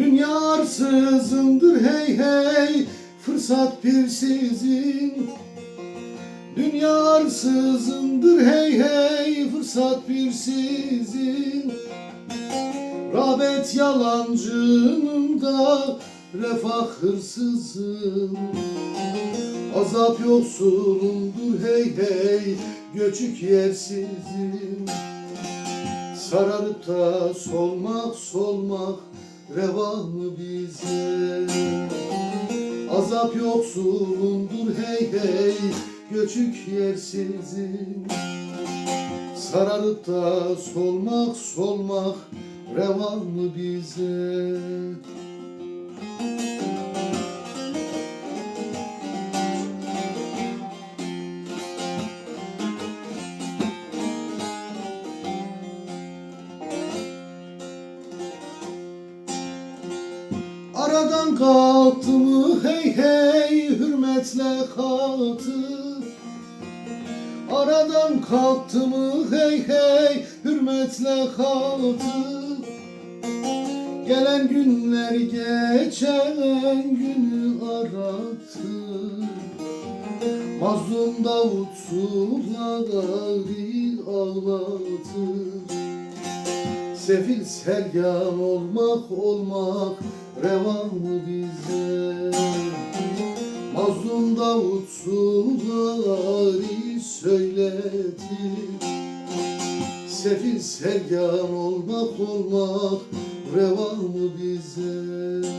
Dünya arsızındır hey hey Fırsat bir sizin Dünya arsızındır hey hey Fırsat bir sizin Rağbet yalancının da Refah hırsızın. Azap yoksulundur hey hey Göçük yersizin. Sararıp da solmak solmak Reva mı bize? Azap yoksulundur hey hey. Göçük yersizin. Sararıp da solmak solmak Reva mı bize Aradan kalktı mı? Hey hey hürmetle kalktı. Aradan kalktı mı? Hey hey hürmetle kalktı. Gelen günler geçen günü arattı. Mazlum Davut suları ağlatır Sefil sergan olmak olmak revan mı bize? Mazlum Davut suları söyletir Sefil sergan olmak olmak revan mı bize